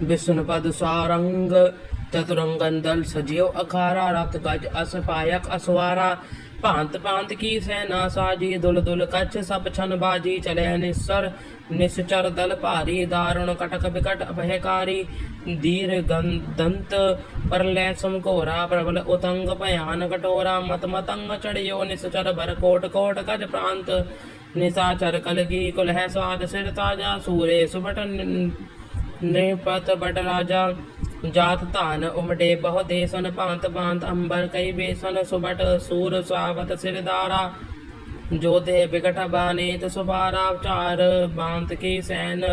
ਵਿਸ਼ਨ ਪਦ ਸਾਰੰਗ ਚਤੁਰੰਗਨ ਦਲ ਸਜਿਓ ਅਖਾਰਾ ਰਤ ਗਜ ਅਸ ਪਾਇਕ ਅਸਵਾਰਾ ਭਾਂਤ ਭਾਂਤ ਕੀ ਸੈਨਾ ਸਾਜੀ ਦੁਲ ਦੁਲ ਕੱਛ ਸਭ ਛਨ ਬਾਜੀ ਚਲੇ ਨਿਸਰ ਨਿਸਚਰ ਦਲ ਭਾਰੀ ਦਾਰੁਣ ਕਟਕ ਬਿਕਟ ਅਭਇਕਾਰੀ ਦੀਰ ਗੰਦੰਤ ਪਰਲੈ ਸਮਘੋਰਾ ਪ੍ਰਬਲ ਉਤੰਗ ਭਿਆਨ ਕਟੋਰਾ ਮਤ ਮਤੰਗ ਚੜਿਓ ਨਿਸਚਰ ਭਰ ਕੋਟ ਕੋਟ ਗਜ ਪ੍ਰਾਂਤ ਨਿਸਾਚਰ ਕਲਗੀ ਕੁਲ ਹੈ ਸਵਾਦ ਸਿਰ ਤਾਜਾ ਸੂਰੇ ਸੁਬਟ ਨਿਰਪਤ ਬਟ ਰਾਜਾ ਜਾਤ ਧਾਨ ਉਮੜੇ ਬਹੁ ਦੇਸਨ ਭਾਂਤ ਭਾਂਤ ਅੰਬਰ, ਕਈ ਬੇਸਨ ਸੁਬਟ ਸੂਰ ਸਾਵਤ ਸਿਰਦਾਰਾ। ਜੋਧੇ ਬਿਕਟ ਬਾਨੇਤ ਸੁਬਾਰਾ ਚਾਰ ਬਾਂਤ ਕੀ ਸੈਨ।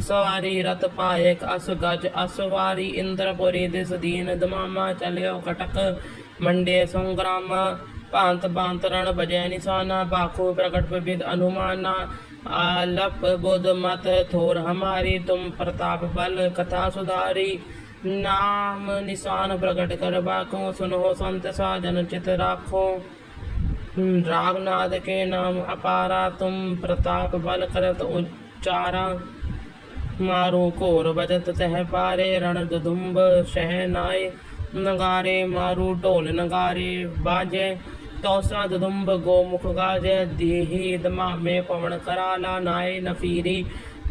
ਸਵਾਰੀ ਰਤ ਪਾਇਕ ਅਸ ਗਜ ਅਸਵਾਰੀ ਇੰਦਰਪੁਰੀ ਦਿਸ ਦੀਨ। ਦਮਾਮਾ ਚਲਿਓ ਕਟਕ, ਮੰਡੇ ਸੰਗਰਾਮ। પાંત પાંતરણ ભજે નિશાના પાખો પ્રગટ વિવિધ અનુમાના આલપ બોધ મત થોર હમારી તુમ પ્રતાપ બલ કથા સુધારી નામ નિશાન પ્રગટ કર બાખો સુનો સંત સાજન ચિત રાખો रागनाद के नाम अपारा तुम प्रताप बल करत उच्चारा मारो कोर बजत तह पारे रण दुधुम्ब शहनाय नगारे मारू ढोल नगारे बाजे ਤੌਸਾ ਦਦੁੰਬ ਗੋਮੁਖ ਗਾਜੈ, ਦੇਹੀ ਦਮਾਮੇ ਪਵਨ ਕਰਾਲਾ, ਨਾਏ ਨਫੀਰੀ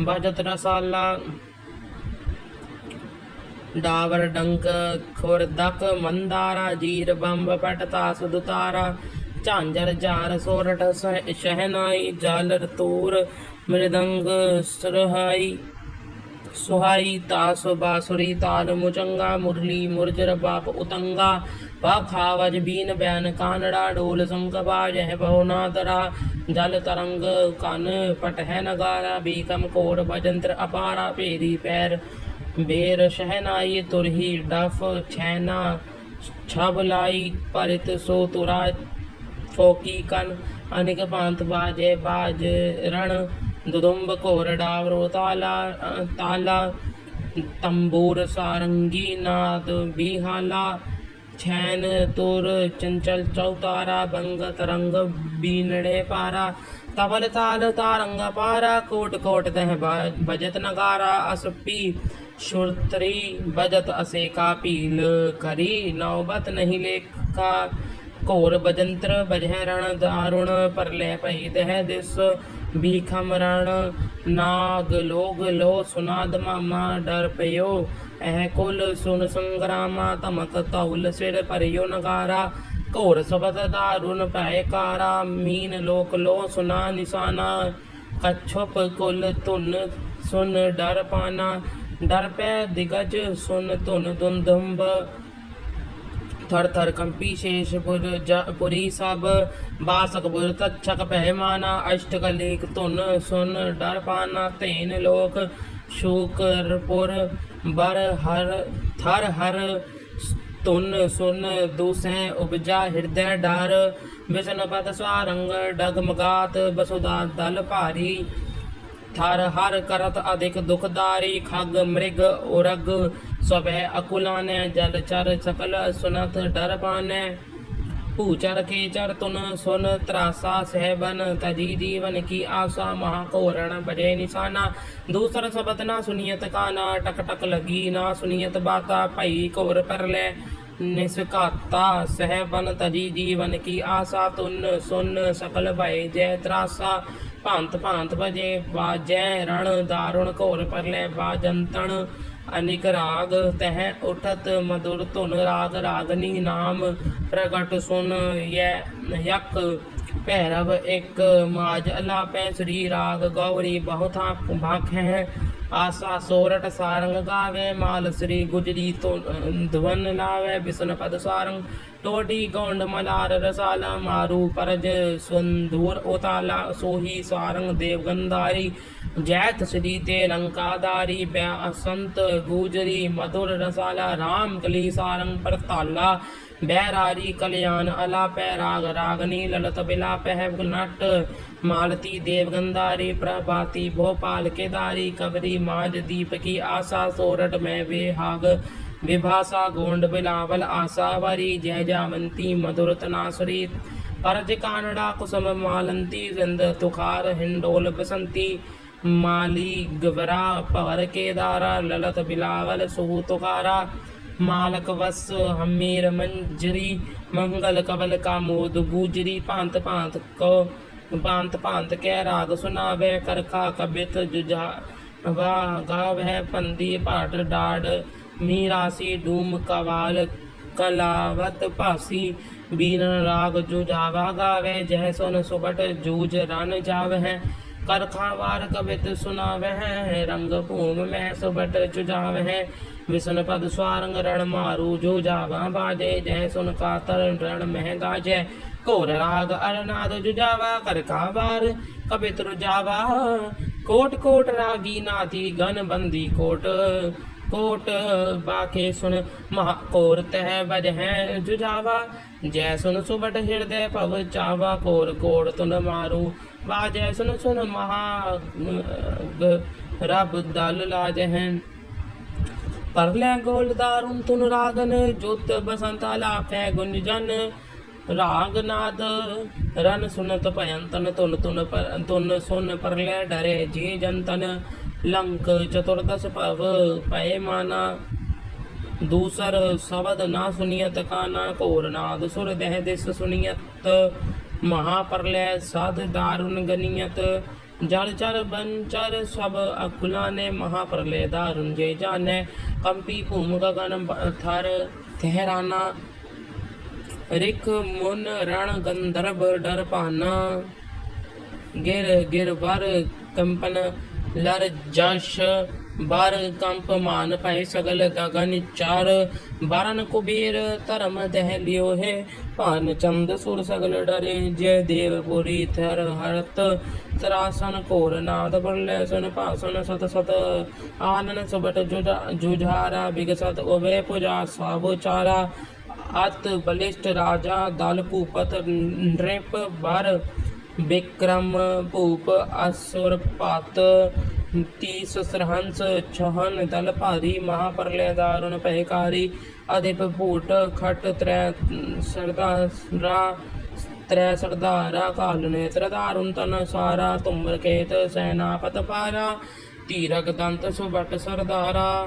ਭਜਤ ਰਸਾਲਾ। ਡਾਵਰ ਡੰਕ ਖੁਰਦਕ ਮੰਦਾਰਾ ਜੀਰ ਬੰਬ ਪਟਤਾ ਸੁਦਤਾਰਾ ਝਾਂਜਰ ਝਾਰ ਸੋਰਟ ਸ਼ਹਿਨਾਈ, ਜਾਲਰ ਤੂਰ ਮ੍ਰਿਦੰਗ ਸਰਹਾਈ। ਸੁਹਾਈ ਤਾਸ ਬਾਸੁਰੀ ਤਾਲ ਮੁਚੰਗਾ, ਮੁਰਲੀ ਮੁਰਜਰ ਬਾਪ ਉਤੰਗਾ। ਪਾਖਾਵਜ ਬੀਨ ਬੈਨ ਕਾਨੜਾ ਢੋਲ ਸੰਗ ਬਾਜਹਿ ਬਹੁ ਨਾਦਰਾ ਜਲ ਤਰੰਗ ਕਨ ਪਟਹਿ ਨਗਾਰਾ ਬੀਕਮ ਕੋੜ ਬਜੰਤਰ ਅਪਾਰਾ ਭੇਰੀ ਪੈਰ। ਬੇਰ ਸ਼ਹਿਨਾਈ ਤੁਰਹੀ ਡਫ ਛੈਨਾ। ਛਬ ਲਾਈ ਪਰਿਤ ਸੋ ਤੁਰਾ ਫੋਕੀ ਕਨ। ਅਨਿਕ ਭਾਂਤ ਬਾਜੇ ਬਾਜ ਰਣ। ਦੁਦੁੰਬ ਘੋਰ ਡਾਵਰੋ ਤਾਲਾ ਅ, ਤਾਲਾ। ਤੰਬੂਰ ਸਾਰੰਗੀ ਨਾਦ ਬਿਹਾਲਾ ਛੈਨ ਤੁਰ ਚੰਚਲ ਚੌਤਾਰਾ ਬੰਗ ਤਰੰਗ ਬੀਨੜੇ ਪਾਰਾ। ਤਬਲ ਤਾਲ ਤਾਰੰਗ ਪਾਰਾ, ਕੋਟ ਕੋਟ ਤਹ ਬਜਤ ਨਗਾਰਾ, ਅਸਪੀ ਸ਼ੁਰਤਰੀ, ਬਜਤ ਅਸੇ ਕਾ ਭੀਲ ਕਰੀ। ਨੌਬਤ ਨਹੀਂ ਲੇਖਾ, ਘੋਰ ਬਜੰਤਰ ਬਜਹਿ ਰਣ ਦਾਰੁਣ ਪਰਲੇ ਭਈ ਦਹਿ ਦਿਸ ਬੀਖਮ ਰਣ। ਨਾਗ ਲੋਗ ਲੋ ਸੁਨਾਦ ਮਾਮਾ ਡਰ ਪਇਓ। ਐ ਕੁਲ ਸੁਨ ਸੰਗਰਾਮਾ ਧਮਕ ਤੌਲ ਸਿਰ ਪਰਿਓ ਨਗਾਰਾ, ਘੋਰ ਸਬਦ ਦਾਰੁਣ ਭੈਕਾਰਾ ਮੀਨ ਲੋਕ ਲੋ ਸੁਨਾ ਨਿਸ਼ਾਨਾ। ਕਛੁਪ ਕੁਲ ਧੁਨ ਸੁਨ ਡਰ ਪਾਨਾ, ਡਰ ਪੈ ਦਿਗਜ ਸੁਨ ਧੁਨ ਦੁੰਦੰਬ ਥਰ ਥਰ ਕੰਪੀ ਸ਼ੇਸ਼ ਪੁਰ ਜ- ਪੁਰੀ ਸਭ, ਬਾਸਕ ਬੁਰ ਤਛਕ ਪਹਿਮਾਨਾ ਅਸ਼ਟ ਕਲੇਕ ਧੁਨ ਸੁਨ ਡਰ ਪਾਨਾ ਤੇਨ ਲੋਕ ਸ਼ੂਕਰਪੁਰ ਬਰ ਹਰ, ਥਰ ਹਰ, ਧੁਨ ਸੁਨ ਦੂਸੈ ਉਪਜਾ ਹਿਰਦੈ ਡਰ, ਵਿਸ਼ਨ ਪਦ ਸਵਾਰੰਗ ਡਗਮਗਾਤ ਬਸੁਦਾ ਦਲ ਭਾਰੀ। ਥਰ ਹਰ ਕਰਤ ਅਧਿਕ ਦੁਖਦਾਰੀ, ਖਗ ਮ੍ਰਿਗ ਉਰਗ, ਸਭੈ ਅਕੁਲਾਨੈ ਜਲ ਚਰ ਸਕਲ ਸੁਨਤ ਡਰ ਪਾਨੈ। ਭੂਚਰ ਕੇ ਚਰ ਤੁਨ ਸੁਨ ਤਰਾਸਾ ਸਹਿਬਨ, ਤਜੀ ਜੀਵਨ ਕੀ ਆਸਾ, ਮਹਾ ਕੋਰਣ ਬਜੇ ਨਿਸ਼ਾਨਾ। ਦੂਸਰ ਸਬਦ ਨਾ ਸੁਨੀਅਤ ਕਾਨਾ, ਟਕ ਟਕ ਲਗੀ ਨਾ ਸੁਨੀਅਤ ਬਾਤਾ, ਭਈ ਕੋਰ ਪਰ ਲੈ ਨਿਸਕਾਤਾ। ਸਹਿਬਨ, ਤਜੀ ਜੀਵਨ ਕੀ ਆਸਾ, ਤੁਨ ਸੁਨ ਸਕਲ ਭਏ ਜੈ ਤਰਾਸਾ। ਭਾਂਤ ਭਾਂਤ ਵਜੇ ਬਾਜੈ ਰਣ ਦਾਰੁਣ ਘੋਰ ਪਰਲੇ ਬਾਜੰਤਣ ਅਨਿਕ ਰਾਗ ਤਹਿ ਉਠਤ ਮధుਰ ਧੁਨ ਰਾਗ ਰਾਗਨੀ ਨਾਮ, ਪ੍ਰਗਟ ਸੁਨ ਯੈ ਯਕ ਭੈਰਵ ਇੱਕ ਮਾਜ ਅਲਾਪੈ ਸ੍ਰੀ ਰਾਗ ਗੌਰੀ ਬਹੁਥਾ ਭਾਖ ਹੈ। ਆਸਾ ਸੋਰਟ ਸਾਰੰਗ ਗਾਵੇ, ਮਾਲ ਸ੍ਰੀ ਗੁਜਰੀ ਤੋਂ ਧਵਨ ਲਾਵੇ, ਬਿਸਨ ਪਦ ਸਾਰੰਗ ਟੋਟੀ ਗੌਂਡ ਮਲਾਰ ਰਸਾਲਾ ਮਾਰੂ ਪਰਜ ਸੁੰਦੂਰ ਉਤਾਲਾ ਸੋਹੀ ਸਾਰੰਗ ਦੇਵਗੰਧਾਰੀ जैत श्री ते लंकादारी पै असंत गुजरी मधुर रसाला राम कली सारंग परताला ਬਹਿਰਾਰੀ ਕਲਿਆਣ, ਅਲਾਪੈ, ਰਾਗ ਰਾਗਨੀ ਲਲਤ ਬਿਲਾਪਹਿ ਨਟ ਮਾਲਤੀ ਦੇਵਗੰਧਾਰੀ ਪ੍ਰਭਾਤੀ, ਭੋਪਾਲ, ਕੇਦਾਰੀ ਕਵਰੀ ਮਾਜ ਦੀਪਕੀ ਆਸਾ, ਸੋਰਟ, ਮੈਂ ਵੇਹਾਗ, ਵਿਭਾਸਾ, ਗੋਂਡ, ਬਿਲਾਵਲ, ਆਸਾ, ਵਰੀ, ਜੈ ਜਾਵੰਤੀ ਮਧੁਰਤਨਾਸਰੀ ਪਰਜ ਕਾਨੜਾ, ਕੁਸਮ, ਮਾਲੰਤੀ ਰਿੰਦ ਤੁਖਾਰ, ਹਿੰਡੋਲ, ਬਸੰਤੀ ਮਾਲੀ ਗਵਰਾ ਭਵਰ ਕੇਦਾਰਾ, ਲਲਤ ਬਿਲਾਵਲ ਸੁਹੁ ਤੁਕਾਰਾ ਮਾਲਕ ਵਸ ਹਮੀਰ ਮੰਜਰੀ, ਮੰਗਲ ਕਵਲ ਕਾਮੋਦ ਬੂਜਰੀ। ਭਾਂਤ ਭਾਂਤ ਕੋ, ਭਾਂਤ ਭਾਂਤ ਕਹਿ ਰਾਗ ਸੁਨਾਵੇ ਕਰਖਾ ਕਬਿਤ ਜੁਝਾ ਵਾ ਗਾਵਹਿ ਪੰਦੀ ਪਾਟ ਡਾੜ ਮੀਰਾਸੀ ਡੂਮ ਕਵਾਲ, ਕਲਾਵਤ ਭਾਸੀ। ਬੀਰਨ ਰਾਗ ਜੋ ਜਾਵਾ ਗਾਵੇ, ਜਹ ਸੁਨ ਸੁਬਟ ਜੂਜ ਰਨ ਜਾਵਹਿ। ਕਰਖਾ ਵਾਰ ਕਵਿਤ ਸੁਨਾਵਹਿ ਰੰਗ ਭੂਮ ਮਹਿ ਸੁਬਟ ਚੁਜਾਵਹਿ ਵਿਸ਼ਨ ਪਦ ਸਵਾਰੰਗ ਰਣ ਮਾਰੂ, ਜੋ ਜਾਵਾ ਬਾਜੇ ਜਹ ਸੁਨ ਕਾਤਰ ਰਣ ਮਹਿ ਗਾਜੈ। ਘੋਰ ਰਾਗ ਅਰਨਾਦ ਜੁਜਾਵਾ ਕਰਖਾ ਵਾਰ ਕਵਿਤ ਰੁਜਾਵਾ ਕੋਟ ਕੋਟ ਰਾਗੀ ਨਾਤੀ, ਗਨ ਬੰਦੀ ਕੋਟ। ਕੋਟ ਬਾਕੇ ਸੁਨ ਮਹਾ ਤਹਿ ਬਜਹਿ ਜੁਜਾਵਾ ਜੈ ਸੁਨ ਸੁਬਟ ਹਿਰਦੈ ਭਵ ਚਾਵਾ, ਕੋਰ ਕੋੜ ਤੁਨ ਮਾਰੂ। ਬਾਜੈ ਸੁਨ ਸੁਨ ਮਹਾ ਗ- ਰਬ ਦਲ ਲਾਜਹਿ ਪਰ ਲੈ ਗੋਲਦਾਰੁਨ ਤੁਨ ਰਾਗਨ, ਜੁਤ ਬਸੰਤ ਲਾਫੈ ਗੁੰਜਨ ਰਾਗ ਨਾਦ ਰਨ ਸੁਨਤ ਭਯੰਤਨ ਤੁਨ ਤੁਨ ਪਰ, ਤੁਨ ਸੁਨ ਪਰ ਡਰੇ ਜੀ ਜੰਤਨ ਲੰਕ ਚਤੁਰਦਸ ਭਵ ਪਏ ਮਾਨਾ ਦੂਸਰ ਸ਼ਬਦ ਨਾ ਸੁਨੀਅਤ ਕਾਨਾ ਘੋਰ ਨਾਦ ਸੁਰ ਦਹਿ ਦਿਸ ਸੁਨੀਅਤ ਮਹਾ ਪਰਲੈ ਸਾਧ ਦਾਰੁਨ ਗਨੀਅਤ ਜਲ ਚਰ ਬੰਚਰ ਸਭ ਅਕੁਲਾ ਨੇ ਮਹਾ ਪਰਲੇ ਦਾਰੁਨ ਜੇ ਜਾਣੈ ਕੰਪੀ ਭੂਮ ਗਗਨ ਬ- ਥਰ ਥਹਿਰਾਨਾ ਰਿਕ ਮੁਨ ਰਣ ਗੰਧਰਵ ਡਰ ਪਾਨਾ ਲਰ ਜਸ਼ ਬਾਰ ਕੰਪ ਮਾਨ ਭੈ ਸਗਲ ਗਗਨ ਚਾਰ, ਬਾਰਨ ਕੁਬੀਰ ਧਰਮ ਦਹਿ ਲਿਓ ਹੈ ਭਾਨ ਚੰਦ ਸੁਰ ਸਗਲ ਡਰੇ ਜੈ ਦੇਵ ਪੁਰੀ ਥਰ ਹਰਤ ਤਰਾਸਨ ਘੋਰ ਨਾਦ ਬਰਲੇ ਸੁਨ ਭਾਸਨ ਸਤ ਸਤ। ਆਨਨ ਸੁਬਟ ਜੁਜਾ ਜੁਝਾਰਾ, ਬਿਗਸਤ ਉਵੇ ਪੁਜਾ ਸਾਬੋ ਚਾਰਾ। ਅਤ ਬਲਿਸ਼ਟ ਰਾਜਾ ਦਲ ਭੂਪਤ ਨ੍ਰਿਪ ਬਰ ਬਿਕਰਮ ਭੂਪ ਅਸੁਰ ਪਤ ਤੀਸ ਸਰਹੰਸ ਛਹਨ ਦਲ ਭਾਰੀ ਮਹਾ ਪਰਲੇ ਦਾਰੁਣ ਪਹਿਕਾਰੀ ਅਧਿਪ ਭੂਟ ਖਟ ਤਰੈ ਸਰਦਾ ਰਾ ਤਰੈ ਸਰਦਾਰਾ ਕਾਲ ਨੇਤਰ ਦਾਰੁਣ ਤਨ ਸਾਰਾ ਤੁਮਰ ਕੇਤ ਸੈਨਾਪਤ ਪਾਰਾ ਤੀਰਕ ਦੰਤ ਸੁਬਟ ਸਰਦਾਰਾ।